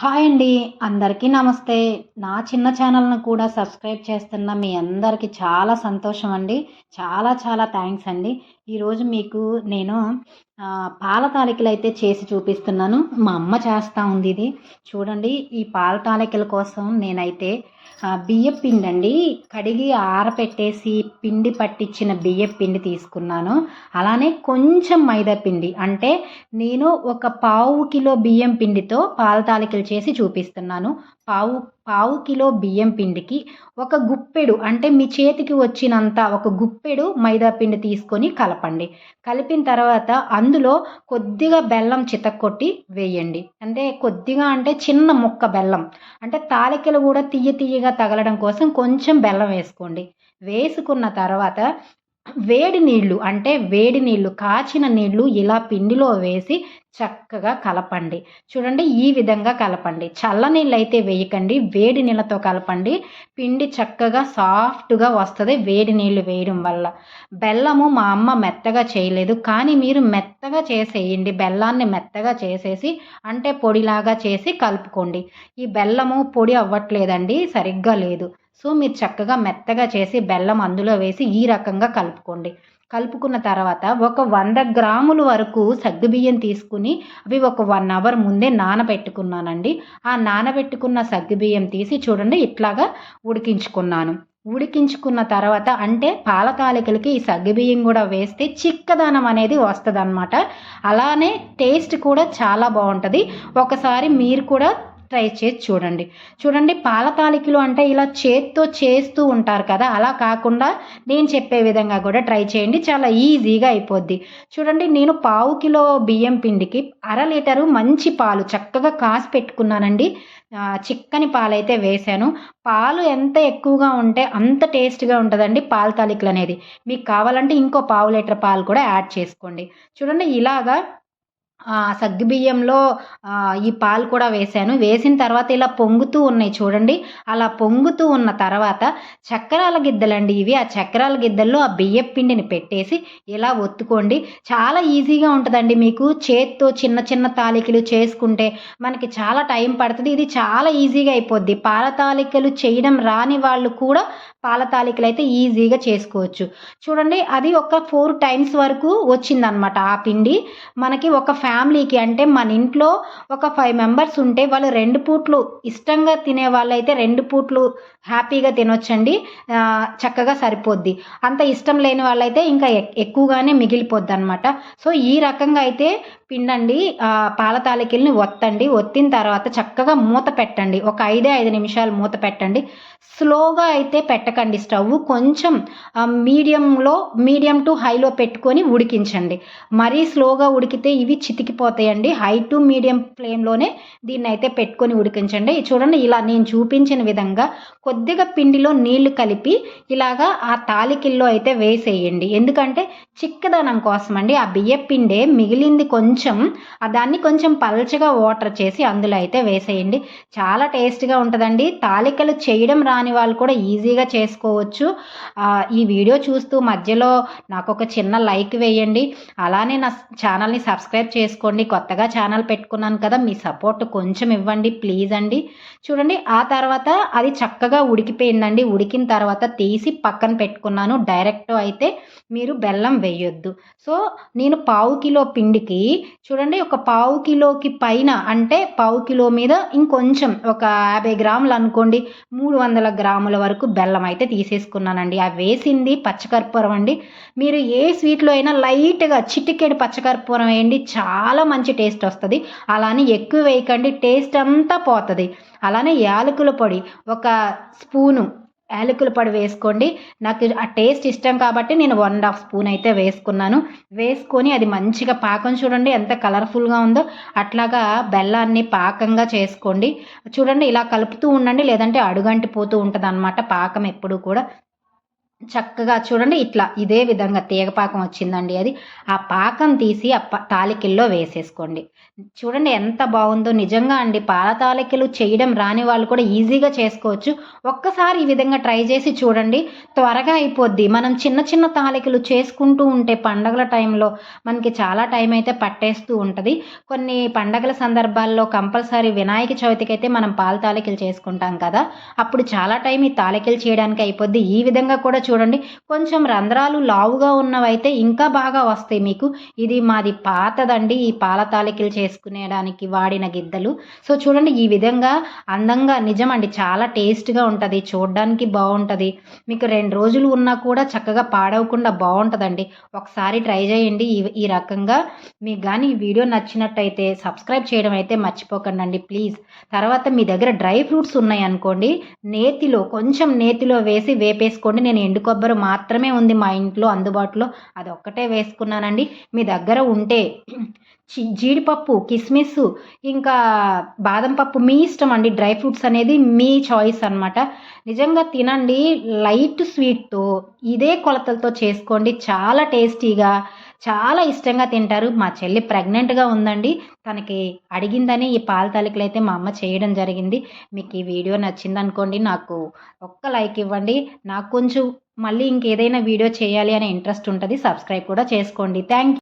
Hi అండి అందరికీ నమస్తే. నా చిన్న ఛానల్ను కూడా సబ్స్క్రైబ్ చేస్తున్న మీ అందరికీ చాలా సంతోషం అండి. చాలా చాలా థ్యాంక్స్ అండి. ఈరోజు మీకు నేను పాల తాలికలు అయితే చేసి చూపిస్తున్నాను. మా అమ్మ చేస్తూ ఉంది ఇది. చూడండి ఈ పాల తాలికల కోసం నేనైతే బియ్యం పిండి అండి కడిగి ఆరపెట్టేసి పిండి పట్టించిన బియ్యం పిండి తీసుకున్నాను. అలానే కొంచెం మైదా పిండి. అంటే నేను ఒక పావు కిలో బియ్యం పిండితో పాల తాలికలు చేసి చూపిస్తున్నాను. పావు పావు కిలో బియ్యం పిండికి ఒక గుప్పెడు అంటే మీ చేతికి వచ్చినంత ఒక గుప్పెడు మైదా పిండి తీసుకొని కలపండి. కలిపిన తర్వాత అందులో కొద్దిగా బెల్లం చితక్కొట్టి వేయండి. అంటే కొద్దిగా అంటే చిన్న ముక్క బెల్లం అంటే తాలికలు కూడా తీయ తీయగా తగలడం కోసం కొంచెం బెల్లం వేసుకోండి. వేసుకున్న తర్వాత వేడి నీళ్ళు అంటే వేడి నీళ్ళు కాచిన నీళ్ళు ఇలా పిండిలో వేసి చక్కగా కలపండి. చూడండి ఈ విధంగా కలపండి. చల్ల నీళ్ళు అయితే వేయకండి వేడి నీళ్ళతో కలపండి. పిండి చక్కగా సాఫ్ట్గా వస్తుంది వేడి నీళ్ళు వేయడం వల్ల. బెల్లము మా అమ్మ మెత్తగా చేయలేదు కానీ మీరు మెత్తగా చేసేయండి. బెల్లాన్ని మెత్తగా చేసేసి అంటే పొడిలాగా చేసి కలుపుకోండి. ఈ బెల్లము పొడి అవ్వట్లేదండి సరిగ్గా లేదు. సో మీరు చక్కగా మెత్తగా చేసి బెల్లం అందులో వేసి ఈ రకంగా కలుపుకోండి. కలుపుకున్న తర్వాత ఒక వంద గ్రాముల వరకు సగ్గుబియ్యం తీసుకుని అవి ఒక వన్ అవర్ ముందే నానబెట్టుకున్నానండి. ఆ నానబెట్టుకున్న సగ్గుబియ్యం తీసి చూడండి ఇట్లాగా ఉడికించుకున్నాను. ఉడికించుకున్న తర్వాత అంటే పాలకాలికలకి ఈ సగ్గుబియ్యం కూడా వేస్తే చిక్కదనం అనేది వస్తుంది అలానే టేస్ట్ కూడా చాలా బాగుంటుంది. ఒకసారి మీరు కూడా ట్రై చేసి చూడండి. చూడండి పాల తాలికలు అంటే ఇలా చేత్తో చేస్తూ ఉంటారు కదా అలా కాకుండా నేను చెప్పే విధంగా కూడా ట్రై చేయండి చాలా ఈజీగా అయిపోద్ది. చూడండి నేను పావు కిలో బియ్యం పిండికి అర లీటరు మంచి పాలు చక్కగా కాసి పెట్టుకున్నానండి. చిక్కని పాలైతే వేశాను. పాలు ఎంత ఎక్కువగా ఉంటే అంత టేస్ట్గా ఉంటుందండి పాల తాలికలు అనేది. మీకు కావాలంటే ఇంకో పావు లీటర్ పాలు కూడా యాడ్ చేసుకోండి. చూడండి ఇలాగా సగ్గుబియ్యంలో ఈ పాలు కూడా వేశాను. వేసిన తర్వాత ఇలా పొంగుతూ ఉన్నాయి చూడండి. అలా పొంగుతూ ఉన్న తర్వాత చక్రాల గిద్దలండి ఇవి. ఆ చక్రాల గిద్దల్లో ఆ బియ్యం పిండిని పెట్టేసి ఇలా ఒత్తుకోండి. చాలా ఈజీగా ఉంటుందండి మీకు. చేత్తో చిన్న చిన్న తాలికలు చేసుకుంటే మనకి చాలా టైం పడుతుంది. ఇది చాలా ఈజీగా అయిపోద్ది. పాల తాలికలు చేయడం రాని వాళ్ళు కూడా పాల తాలికలు అయితే ఈజీగా చేసుకోవచ్చు. చూడండి అది ఒక ఫోర్ టైమ్స్ వరకు వచ్చిందనమాట ఆ పిండి. మనకి ఒక ఫ్యామిలీకి అంటే మన ఇంట్లో ఒక ఫైవ్ మెంబర్స్ ఉంటే వాళ్ళు రెండు పూట్లు ఇష్టంగా తినే వాళ్ళైతే రెండు పూట్లు హ్యాపీగా తినొచ్చండి. చక్కగా సరిపోద్ది. అంత ఇష్టం లేని వాళ్ళైతే ఇంకా ఎక్- ఎక్కువగానే మిగిలిపోద్ది అనమాట సో ఈ రకంగా అయితే పిండండి పాల తాలికల్ని ఒత్తండి. ఒత్తిన తర్వాత చక్కగా మూత పెట్టండి. ఒక ఐదే ఐదు నిమిషాలు మూత పెట్టండి. స్లోగా అయితే పెట్టకండి స్టవ్. కొంచెం మీడియంలో మీడియం టు హైలో పెట్టుకొని ఉడికించండి. మరీ స్లోగా ఉడికితే ఇవి చితికిపోతాయండి. హై టు మీడియం ఫ్లేమ్లోనే దీన్ని అయితే పెట్టుకొని ఉడికించండి. చూడండి ఇలా నేను చూపించిన విధంగా కొద్దిగా పిండిలో నీళ్ళు కలిపి ఇలాగా ఆ తాలికిల్లో అయితే వేసేయండి. ఎందుకంటే చిక్కదనం కోసం అండి ఆ బియ్య పిండే మిగిలింది కొంచెం దాన్ని కొంచెం పల్చగా వాటర్ చేసి అందులో అయితే వేసేయండి. చాలా టేస్ట్గా ఉంటుందండి. తాలికలు చేయడం రాని వాళ్ళు కూడా ఈజీగా చేసుకోవచ్చు. ఈ వీడియో చూస్తూ మధ్యలో నాకు ఒక చిన్న లైక్ వేయండి. అలానే నా ఛానల్ని సబ్స్క్రైబ్ చేసుకోండి. కొత్తగా ఛానల్ పెట్టుకున్నాను కదా మీ సపోర్ట్ కొంచెం ఇవ్వండి ప్లీజ్ అండి. చూడండి ఆ తర్వాత అది చక్కగా ఉడికిపోయిందండి. ఉడికిన తర్వాత తీసి పక్కన పెట్టుకున్నాను. డైరెక్ట్ అయితే మీరు బెల్లం వేయొద్దు. సో నేను పావు కిలో పిండికి చూడండి ఒక పావు కిలోకి పైన అంటే పావు కిలో మీద ఇంకొంచెం ఒక యాభై గ్రాములు అనుకోండి మూడు వందల గ్రాముల వరకు బెల్లం అయితే తీసేసుకున్నానండి. ఆ వేసింది పచ్చకర్పూరం అండి. మీరు ఏ స్వీట్లో అయినా లైట్గా చిటికెడు పచ్చకర్పూరం వేయండి చాలా మంచి టేస్ట్ వస్తుంది. అలానే ఎక్కువ వేయకండి టేస్ట్ అంతా పోతుంది. అలానే యాలకుల పొడి ఒక స్పూను యాలకుల పొడి వేసుకోండి. నాకు ఆ టేస్ట్ ఇష్టం కాబట్టి నేను వన్ అండ్ హాఫ్ స్పూన్ అయితే వేసుకున్నాను. వేసుకొని అది మంచిగా పాకం చూడండి ఎంత కలర్ఫుల్గా ఉందో. అట్లాగా బెల్లాన్ని పాకంగా చేసుకోండి. చూడండి ఇలా కలుపుతూ ఉండండి లేదంటే అడుగంటి పోతూ ఉంటుంది అనమాట పాకం ఎప్పుడు కూడా. చక్కగా చూడండి ఇట్లా ఇదే విధంగా తీగ పాకం వచ్చిందండి అది. ఆ పాకం తీసి ఆ ప- తాలికల్లో వేసేసుకోండి. చూడండి ఎంత బాగుందో. నిజంగా అండి పాల తాలికలు చేయడం రాని వాళ్ళు కూడా ఈజీగా చేసుకోవచ్చు. ఒక్కసారి ఈ విధంగా ట్రై చేసి చూడండి. త్వరగా అయిపోద్ది. మనం చిన్న చిన్న తాలికలు చేసుకుంటూ ఉంటే పండగల టైంలో మనకి చాలా టైం అయితే పట్టేస్తూ ఉంటుంది. కొన్ని పండగల సందర్భాల్లో కంపల్సరీ వినాయక చవితికి అయితే మనం పాల తాలికలు చేసుకుంటాం కదా. అప్పుడు చాలా టైం ఈ తాలికలు చేయడానికి అయిపోద్ది. ఈ విధంగా కూడా చూడండి. కొంచెం రంధ్రాలు లావుగా ఉన్నవైతే ఇంకా బాగా వస్తాయి మీకు. ఇది మాది పాతదండి. ఈ పాల తాలికలు చేసుకునేడానికి వాడిన గిద్దలు. సో చూడండి ఈ విధంగా అందంగా నిజమండి చాలా టేస్ట్గా ఉంటుంది. చూడడానికి బాగుంటుంది. మీకు రెండు రోజులు ఉన్నా కూడా చక్కగా పాడవకుండా బాగుంటుందండి. ఒకసారి ట్రై చేయండి. ఈ ఈ రకంగా మీకు కానీ ఈ వీడియో నచ్చినట్టయితే సబ్స్క్రైబ్ చేయడం అయితే మర్చిపోకండి ప్లీజ్. తర్వాత మీ దగ్గర డ్రై ఫ్రూట్స్ ఉన్నాయి అనుకోండి. నేతిలో కొంచెం నేతిలో వేసి వేపేసుకోండి. నేను ఎండు కొబ్బరి మాత్రమే ఉంది మా ఇంట్లో అందుబాటులో. అది ఒక్కటే వేసుకున్నానండి. మీ దగ్గర ఉంటే జీడిపప్పు కిస్మిస్ ఇంకా బాదం పప్పు మీ ఇష్టం అండి. డ్రై ఫ్రూట్స్ అనేది మీ చాయిస్ అన్నమాట. నిజంగా తినండి. లైట్ స్వీట్తో ఇదే కొలతలతో చేసుకోండి. చాలా టేస్టీగా చాలా ఇష్టంగా తింటారు. మా చెల్లి ప్రెగ్నెంట్గా ఉందండి. తనకి అడిగిందని ఈ పాల తాలికలు అయితే మా అమ్మ చేయడం జరిగింది. మీకు ఈ వీడియో నచ్చింది అనుకోండి నాకు ఒక్క లైక్ ఇవ్వండి. నాకు కొంచెం మళ్ళీ ఇంకేదైనా వీడియో చేయాలి అనే ఇంట్రెస్ట్ ఉంటుంది. సబ్స్క్రైబ్ కూడా చేసుకోండి. థ్యాంక్